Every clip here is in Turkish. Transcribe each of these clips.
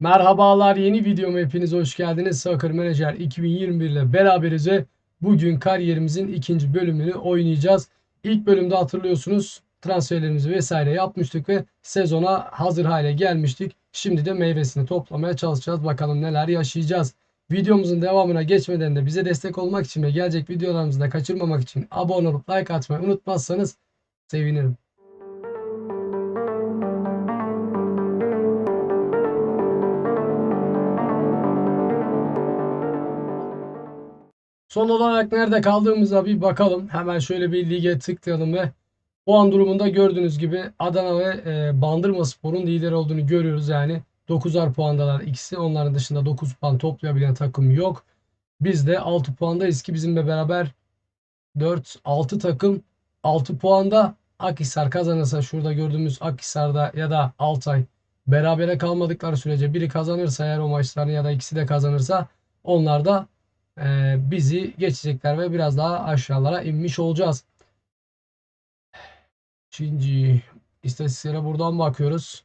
Merhabalar yeni videoma hepiniz hoş geldiniz. Soccer Manager 2021 ile beraberiz ve bugün kariyerimizin ikinci bölümünü oynayacağız. İlk bölümde hatırlıyorsunuz transferlerimizi vesaire yapmıştık ve sezona hazır hale gelmiştik. Şimdi de meyvesini toplamaya çalışacağız. Bakalım neler yaşayacağız. Videomuzun devamına geçmeden de bize destek olmak için ve gelecek videolarımızı da kaçırmamak için abone olup like atmayı unutmazsanız sevinirim. Son olarak nerede kaldığımıza bir bakalım. Hemen şöyle bir lige tıklayalım ve puan durumunda gördüğünüz gibi Adana ve e, Bandırma Spor'un lider olduğunu görüyoruz. Yani 9'ar puandalar ikisi. Onların dışında 9 puan toplayabilen takım yok. Biz de 6 puandayız ki bizimle beraber 4 6 takım 6 puanda Akhisar kazanırsa şurada gördüğümüz Akhisar'da ya da Altay berabere kalmadıkları sürece biri kazanırsa eğer o maçlarını ya da ikisi de kazanırsa onlar da e, bizi geçecekler ve biraz daha aşağılara inmiş olacağız. Şimdi istatistiklere buradan bakıyoruz.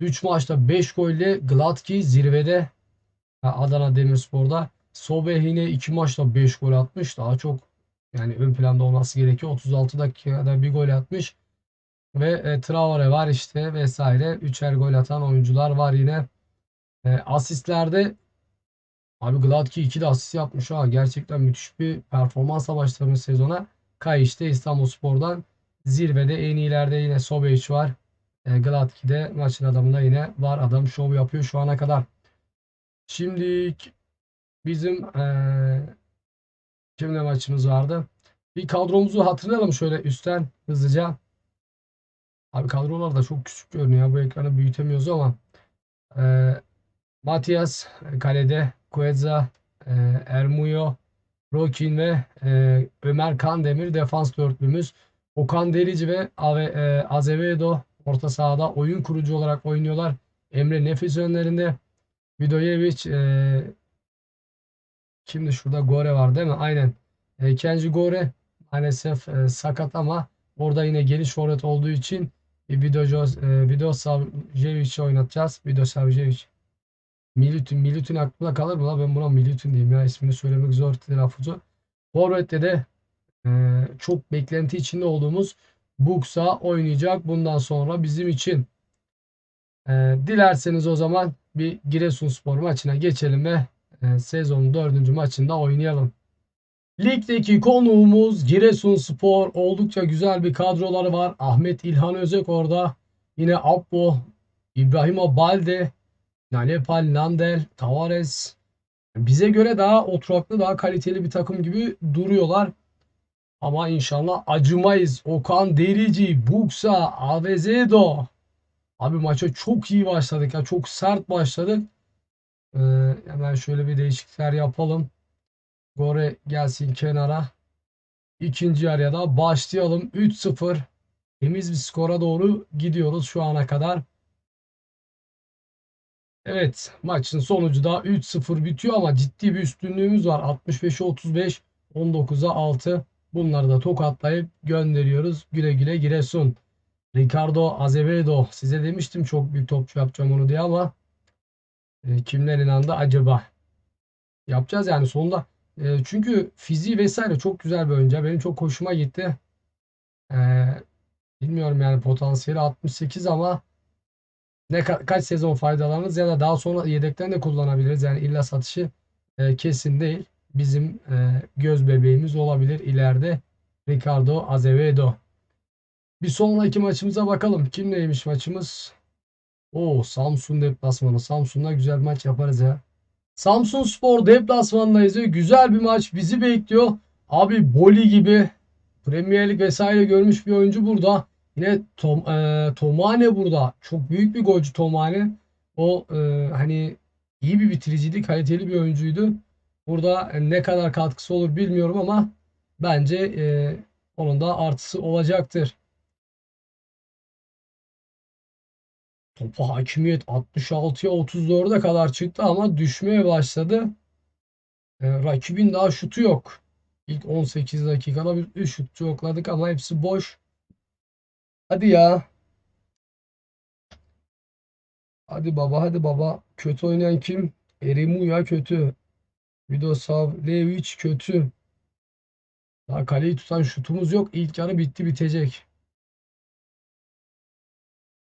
3 maçta 5 golle Gladki zirvede Adana Demirspor'da. Sobe yine 2 maçta 5 gol atmış. Daha çok yani ön planda olması gerekiyor. 36 dakikada bir gol atmış. Ve e, Traore var işte vesaire. Üçer gol atan oyuncular var yine. E, asistlerde Abi Gladki 2 de asist yapmış ha. Gerçekten müthiş bir performansla başlamış sezona. Kay işte İstanbulspor'dan zirvede en iyilerde yine Sobeç var. E, Gladki de maçın adamında yine var. Adam şov yapıyor şu ana kadar. Şimdi bizim e, kimle maçımız vardı? Bir kadromuzu hatırlayalım şöyle üstten hızlıca. Abi kadrolar da çok küçük görünüyor. Bu ekranı büyütemiyoruz ama e, Matias kalede, Cueza, e, Ermuyo, Rokin ve e, Ömer Kandemir defans dörtlümüz. Okan Derici ve Ave, e, Azevedo orta sahada oyun kurucu olarak oynuyorlar. Emre Nefis önlerinde. Vidojevic e, şimdi şurada Gore var değil mi? Aynen. E, Kenji Gore maalesef e, sakat ama orada yine geniş forvet olduğu için e, Vido, e, Vido oynatacağız. Vido. Milutün, Milutün aklımda kalır mı? Ben buna Milutün diyeyim ya. ismini söylemek zor telaffuzu. Forvet'te de e, çok beklenti içinde olduğumuz Buksa oynayacak bundan sonra bizim için. E, dilerseniz o zaman bir Giresunspor maçına geçelim ve e, sezonun dördüncü maçında oynayalım. Ligdeki konuğumuz Giresunspor. Oldukça güzel bir kadroları var. Ahmet İlhan Özek orada. Yine Abbo, İbrahimo Balde, Nalepal, Nandel, Tavares bize göre daha oturaklı, daha kaliteli bir takım gibi duruyorlar. Ama inşallah acımayız. Okan Derici, Buksa, Avezedo. Abi maça çok iyi başladık ya. Çok sert başladık. Ee, hemen şöyle bir değişiklikler yapalım. Gore gelsin kenara. İkinci yarıya da başlayalım. 3-0. Temiz bir skora doğru gidiyoruz şu ana kadar. Evet maçın sonucu da 3-0 bitiyor ama ciddi bir üstünlüğümüz var. 65'e 35, 19'a 6. Bunları da tokatlayıp gönderiyoruz. Güle güle Giresun. Ricardo Azevedo. Size demiştim çok büyük topçu yapacağım onu diye ama e, kimler inandı acaba? Yapacağız yani sonunda. E, çünkü fiziği vesaire çok güzel bir oyuncu. Benim çok hoşuma gitti. E, bilmiyorum yani potansiyeli 68 ama ne ka- kaç sezon faydalanırız ya da daha sonra yedekten de kullanabiliriz. Yani illa satışı e, kesin değil. Bizim e, göz bebeğimiz olabilir ileride. Ricardo Azevedo. Bir sonraki maçımıza bakalım. Kim neymiş maçımız? O Samsun deplasmanı. Samsun'da güzel maç yaparız ya. Samsun Spor deplasmanındayız güzel bir maç bizi bekliyor. Abi Boli gibi Premier Lig vesaire görmüş bir oyuncu burada. Yine Tom, e, Tomane burada. Çok büyük bir golcü Tomane. O e, hani iyi bir bitiriciydi, kaliteli bir oyuncuydu. Burada ne kadar katkısı olur bilmiyorum ama bence e, onun da artısı olacaktır. Topa hakimiyet 66'ya 34'e kadar çıktı ama düşmeye başladı. E, rakibin daha şutu yok. İlk 18 dakikada bir 3 şut yokladık ama hepsi boş. Hadi ya. Hadi baba hadi baba. Kötü oynayan kim? Erimuya kötü. Vidosavljevic kötü. Daha kaleyi tutan şutumuz yok. İlk yarı bitti bitecek.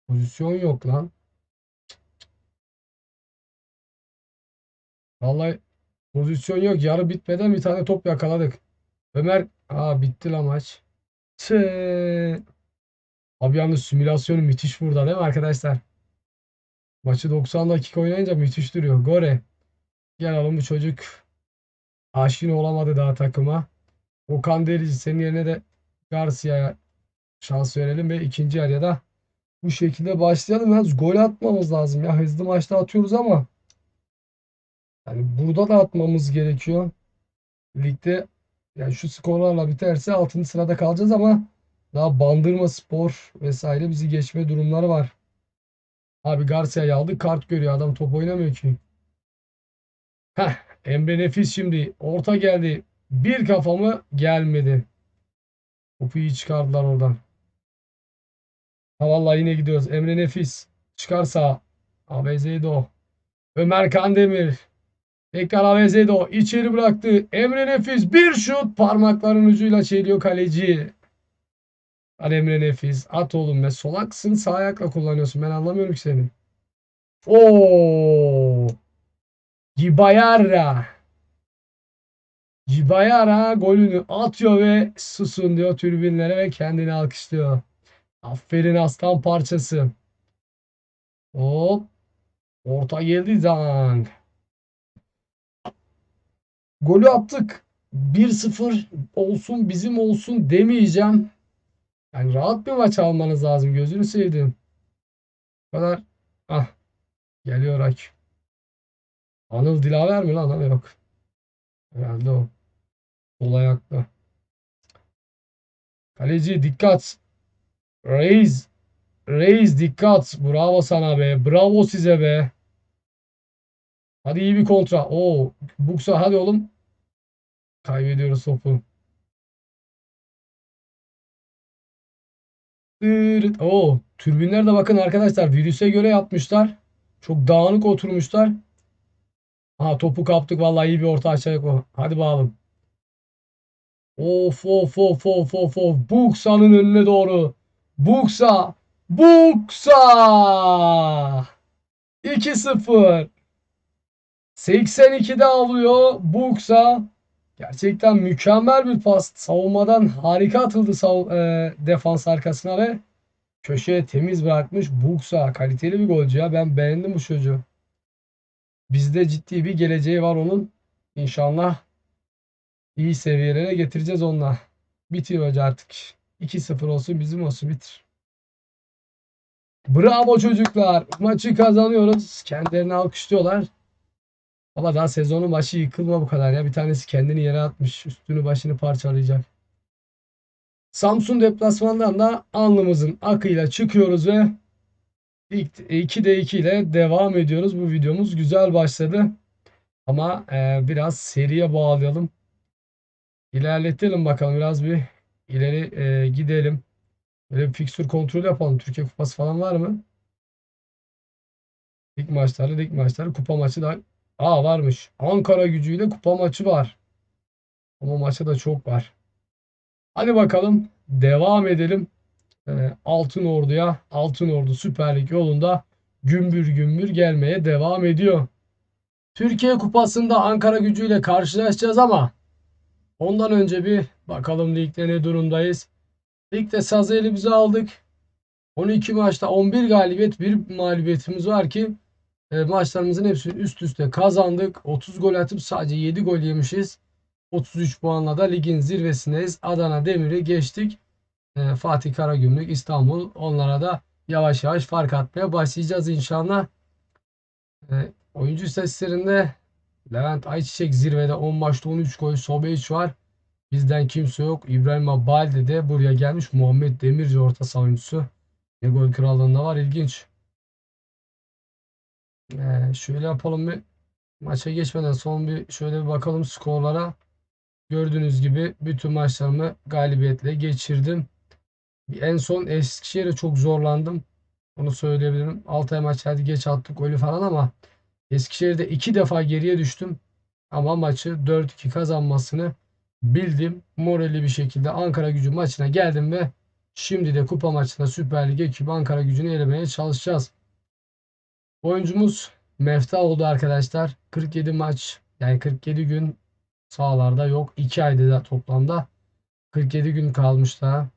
Pozisyon yok lan. Vallahi pozisyon yok. Yarı bitmeden bir tane top yakaladık. Ömer aa bitti la maç. Tüh. Abi yalnız simülasyonu müthiş burada değil mi arkadaşlar? Maçı 90 dakika oynayınca müthiş duruyor. Gore. Gel oğlum bu çocuk aşina olamadı daha takıma. Okan Derici senin yerine de Garcia'ya şans verelim ve ikinci yarıya da bu şekilde başlayalım. Yalnız gol atmamız lazım ya. Hızlı maçta atıyoruz ama yani burada da atmamız gerekiyor. Ligde yani şu skorlarla biterse 6. sırada kalacağız ama daha Bandırma Spor vesaire bizi geçme durumları var. Abi Garcia'yı aldık. Kart görüyor. Adam top oynamıyor ki. Heh. Emre Nefis şimdi. Orta geldi. Bir kafamı gelmedi. Topu iyi çıkardılar oradan. Ha vallahi yine gidiyoruz. Emre Nefis. Çıkarsa. Abezedo. Ömer Kandemir. Tekrar Abezedo. içeri bıraktı. Emre Nefis. Bir şut. Parmakların ucuyla çeliyor kaleci. Hadi Emre Nefis. At oğlum be. Solaksın sağ ayakla kullanıyorsun. Ben anlamıyorum ki seni. Oo. Gibayara. Gibayara golünü atıyor ve susun diyor tribünlere ve kendini alkışlıyor. Aferin aslan parçası. Hop. Orta geldi Zang. Golü attık. 1-0 olsun bizim olsun demeyeceğim. Yani rahat bir maç almanız lazım. Gözünü sevdim. Bu kadar. Ah. Geliyor Ak. Anıl Dilaver mi lan? Ha, Yok. Herhalde o. Sol ayaklı. Kaleci dikkat. Reis. Reis dikkat. Bravo sana be. Bravo size be. Hadi iyi bir kontra. Oo. Buksa hadi oğlum. Kaybediyoruz topu. Dırıt. Oo, türbinler de bakın arkadaşlar virüse göre yapmışlar. Çok dağınık oturmuşlar. Ha topu kaptık vallahi iyi bir orta açacak o. Hadi bakalım. Of of of of of of. Buksa'nın önüne doğru. Buksa. Buksa. 2-0. 82'de alıyor Buksa. Gerçekten mükemmel bir pas. Savunmadan harika atıldı sav e, defans arkasına ve köşeye temiz bırakmış. Buksa kaliteli bir golcü ya. Ben beğendim bu çocuğu. Bizde ciddi bir geleceği var onun. İnşallah iyi seviyelere getireceğiz onunla. Bitiyor hoca artık. 2-0 olsun bizim olsun bitir. Bravo çocuklar. Maçı kazanıyoruz. Kendilerini alkışlıyorlar. Ama daha sezonun başı yıkılma bu kadar ya. Bir tanesi kendini yere atmış. Üstünü başını parçalayacak. Samsun deplasmandan da alnımızın akıyla çıkıyoruz ve 2'de 2 ile devam ediyoruz. Bu videomuz güzel başladı. Ama e, biraz seriye bağlayalım. İlerletelim bakalım. Biraz bir ileri e, gidelim. Böyle bir fikstür kontrolü yapalım. Türkiye Kupası falan var mı? Lig maçları, lig maçları, kupa maçı da Aa varmış. Ankara gücüyle kupa maçı var. Ama maçı da çok var. Hadi bakalım devam edelim. Ee, Altın Ordu'ya. Altın Ordu Süper Lig yolunda gümbür gümbür gelmeye devam ediyor. Türkiye Kupası'nda Ankara gücüyle karşılaşacağız ama ondan önce bir bakalım ligde ne durumdayız. Ligde sazı elimize aldık. 12 maçta 11 galibiyet, bir mağlubiyetimiz var ki e, maçlarımızın hepsini üst üste kazandık. 30 gol atıp sadece 7 gol yemişiz. 33 puanla da ligin zirvesindeyiz. Adana Demir'i geçtik. E, Fatih Karagümrük, İstanbul onlara da yavaş yavaş fark atmaya başlayacağız inşallah. E, oyuncu istatistiklerinde Levent Ayçiçek zirvede 10 maçta 13 gol. Sobeyiç var. Bizden kimse yok. İbrahim Balde de buraya gelmiş. Muhammed Demirci orta savunucusu. Ne gol krallığında var. İlginç. Ee, şöyle yapalım bir maça geçmeden son bir şöyle bir bakalım skorlara. Gördüğünüz gibi bütün maçlarımı galibiyetle geçirdim. En son Eskişehir'e çok zorlandım. Onu söyleyebilirim. Altay maç hadi geç attık golü falan ama Eskişehir'de iki defa geriye düştüm. Ama maçı 4-2 kazanmasını bildim. Moralli bir şekilde Ankara gücü maçına geldim ve şimdi de kupa maçında Süper Lig ekibi Ankara gücünü elemeye çalışacağız. Oyuncumuz Mefta oldu arkadaşlar. 47 maç yani 47 gün sahalarda yok. 2 ayda da toplamda 47 gün kalmış daha.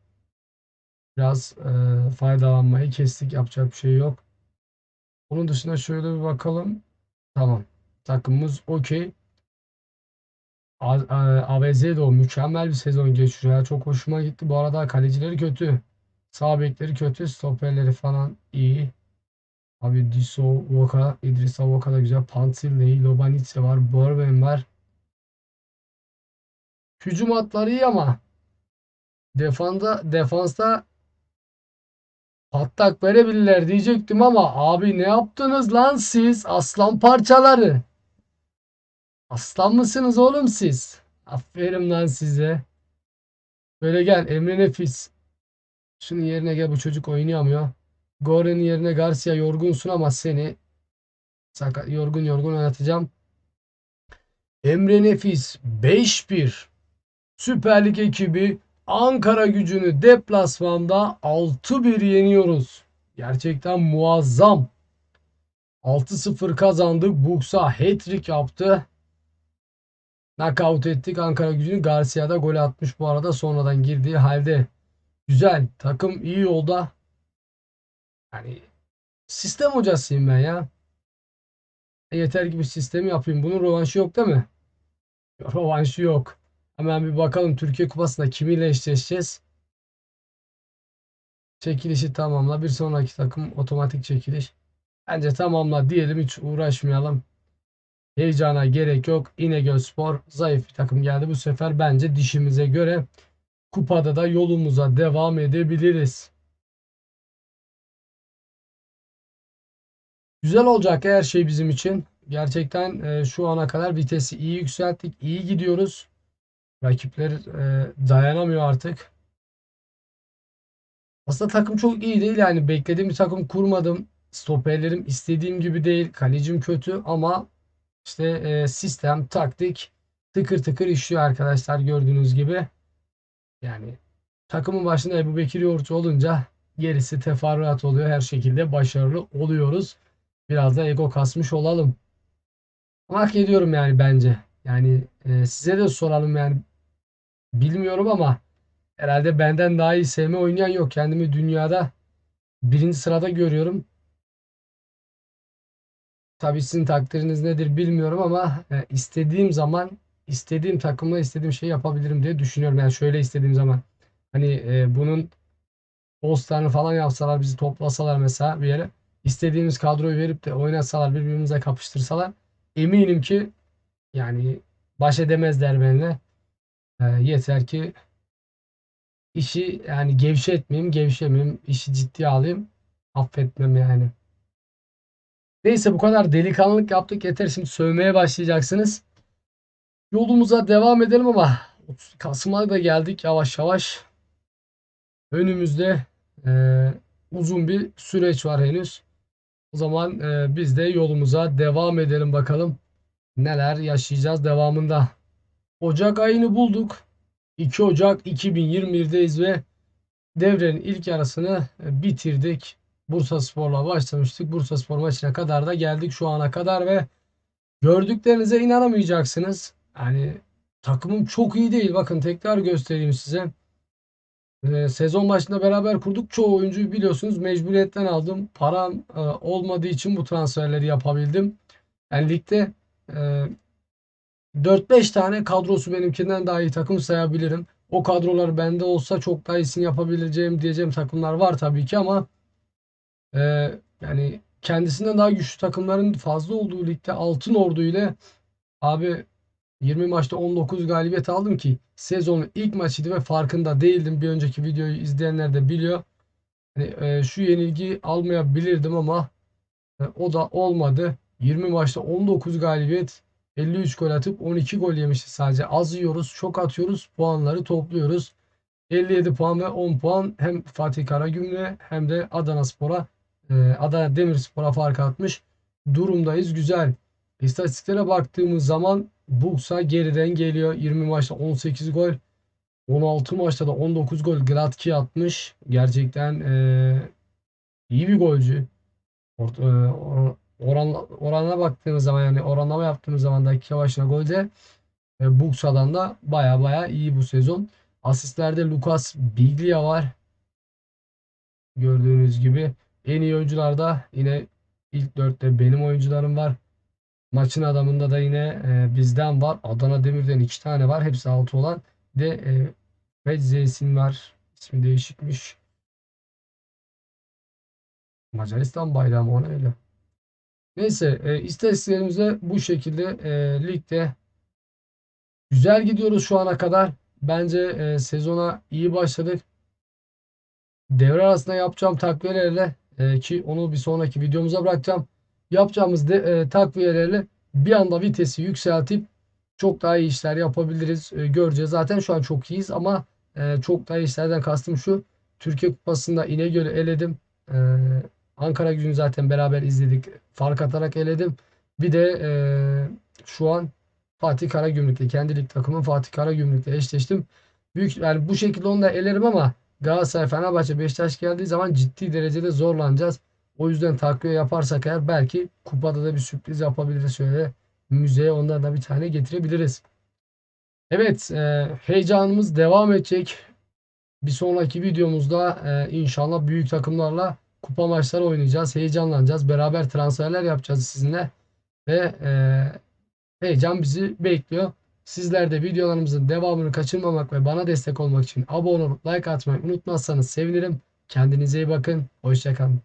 Biraz e, faydalanmayı kestik. Yapacak bir şey yok. Onun dışında şöyle bir bakalım. Tamam. Takımımız okey. AVZ de o mükemmel bir sezon geçiriyor. Çok hoşuma gitti. Bu arada kalecileri kötü. Sağ bekleri kötü. Stoperleri falan iyi. Abi Diso, Voka, İdris Avoka da güzel. Pantilli, Lobanice var. Borben var. Hücum hatları iyi ama defanda defansta patlak verebilirler diyecektim ama abi ne yaptınız lan siz aslan parçaları? Aslan mısınız oğlum siz? Aferin lan size. Böyle gel Emre Nefis. Şunun yerine gel bu çocuk oynayamıyor. Gore'nin yerine Garcia yorgunsun ama seni sakat, yorgun yorgun oynatacağım. Emre Nefis 5-1. Süper Lig ekibi Ankara gücünü deplasmanda 6-1 yeniyoruz. Gerçekten muazzam. 6-0 kazandık. Buksa hat-trick yaptı. Knockout ettik Ankara gücünü. Garcia da gol atmış bu arada sonradan girdiği halde. Güzel. Takım iyi yolda. Yani sistem hocasıyım ben ya. E, yeter ki bir sistemi yapayım. Bunun rövanşı yok değil mi? Rövanşı yok. Hemen bir bakalım Türkiye Kupası'nda kimiyle eşleşeceğiz. Çekilişi tamamla. Bir sonraki takım otomatik çekiliş. Bence tamamla diyelim hiç uğraşmayalım. Heyecana gerek yok. İnegölspor zayıf bir takım geldi. Bu sefer bence dişimize göre kupada da yolumuza devam edebiliriz. Güzel olacak her şey bizim için. Gerçekten e, şu ana kadar vitesi iyi yükselttik. iyi gidiyoruz. Rakipler e, dayanamıyor artık. Aslında takım çok iyi değil yani beklediğim bir takım kurmadım. Stoperlerim istediğim gibi değil. Kalecim kötü ama işte e, sistem, taktik tıkır tıkır işliyor arkadaşlar gördüğünüz gibi. Yani takımın başında Ebu Bekir Yoğurtçu olunca gerisi teferruat oluyor. Her şekilde başarılı oluyoruz. Biraz da ego kasmış olalım. Hak ediyorum yani bence. Yani e, size de soralım yani bilmiyorum ama herhalde benden daha iyi sevme oynayan yok. Kendimi dünyada birinci sırada görüyorum. Tabii sizin takdiriniz nedir bilmiyorum ama e, istediğim zaman istediğim takımla istediğim şeyi yapabilirim diye düşünüyorum. Yani şöyle istediğim zaman hani e, bunun postlarını falan yapsalar bizi toplasalar mesela bir yere istediğimiz kadroyu verip de oynatsalar birbirimize kapıştırsalar eminim ki yani baş edemezler benimle. E, yeter ki işi yani gevşetmeyeyim, gevşemeyeyim, işi ciddiye alayım. Affetmem yani. Neyse bu kadar delikanlılık yaptık yeter şimdi sövmeye başlayacaksınız. Yolumuza devam edelim ama Kasım'a da geldik yavaş yavaş. Önümüzde e, uzun bir süreç var henüz. O zaman e, biz de yolumuza devam edelim bakalım. Neler yaşayacağız devamında. Ocak ayını bulduk. 2 Ocak 2021'deyiz ve devrenin ilk yarısını e, bitirdik. Bursa Spor'la başlamıştık. Bursa Spor maçına kadar da geldik şu ana kadar ve gördüklerinize inanamayacaksınız. Yani takımım çok iyi değil. Bakın tekrar göstereyim size. Ee, sezon başında beraber kurduk. Çoğu oyuncuyu biliyorsunuz mecburiyetten aldım. Param e, olmadığı için bu transferleri yapabildim. Yani ligde e, 4-5 tane kadrosu benimkinden daha iyi takım sayabilirim. O kadrolar bende olsa çok daha iyisini yapabileceğim diyeceğim takımlar var tabii ki ama e, yani kendisinden daha güçlü takımların fazla olduğu ligde Altın Ordu ile abi 20 maçta 19 galibiyet aldım ki sezonun ilk maçıydı ve farkında değildim. Bir önceki videoyu izleyenler de biliyor. Yani, e, şu yenilgi almayabilirdim ama e, o da olmadı. 20 maçta 19 galibiyet 53 gol atıp 12 gol yemişiz sadece. Az yiyoruz, çok atıyoruz, puanları topluyoruz. 57 puan ve 10 puan hem Fatih Karagümrük'e hem de Adana Spor'a e, Adana Demirspor'a fark atmış durumdayız. Güzel. İstatistiklere baktığımız zaman Bursa geriden geliyor. 20 maçta 18 gol. 16 maçta da 19 gol Gladki atmış. Gerçekten e, iyi bir golcü. E, or- oran, oranına baktığımız zaman yani oranlama yaptığımız zaman dakika başına golde e, Bursa'dan da baya baya iyi bu sezon. Asistlerde Lucas Biglia var. Gördüğünüz gibi en iyi oyuncularda yine ilk dörtte benim oyuncularım var. Maçın adamında da yine e, bizden var. Adana Demir'den iki tane var. Hepsi altı olan. De e, Fedzesin var. İsmi değişikmiş. Macaristan bayrağı ona öyle. Neyse e, istatistiklerimize bu şekilde e, ligde güzel gidiyoruz şu ana kadar. Bence e, sezona iyi başladık. Devre arasında yapacağım takviyelerle e, ki onu bir sonraki videomuza bırakacağım. Yapacağımız de, e, takviyelerle bir anda vitesi yükseltip çok daha iyi işler yapabiliriz. E, göreceğiz. Zaten şu an çok iyiyiz ama e, çok daha iyi işlerden kastım şu. Türkiye Kupası'nda İnegöl'ü eledim. E, Ankara Gücü'nü zaten beraber izledik. Fark atarak eledim. Bir de e, şu an Fatih Karagümrük'le kendi lig takımım Fatih Karagümrük'le eşleştim. Büyük yani bu şekilde onu da elerim ama Galatasaray, Fenerbahçe, Beşiktaş geldiği zaman ciddi derecede zorlanacağız. O yüzden takviye yaparsak eğer belki kupada da bir sürpriz yapabiliriz. Şöyle müzeye ondan da bir tane getirebiliriz. Evet, e, heyecanımız devam edecek. Bir sonraki videomuzda e, inşallah büyük takımlarla kupa maçları oynayacağız. Heyecanlanacağız. Beraber transferler yapacağız sizinle. Ve e, heyecan bizi bekliyor. Sizler de videolarımızın devamını kaçırmamak ve bana destek olmak için abone olup like atmayı unutmazsanız sevinirim. Kendinize iyi bakın. Hoşçakalın.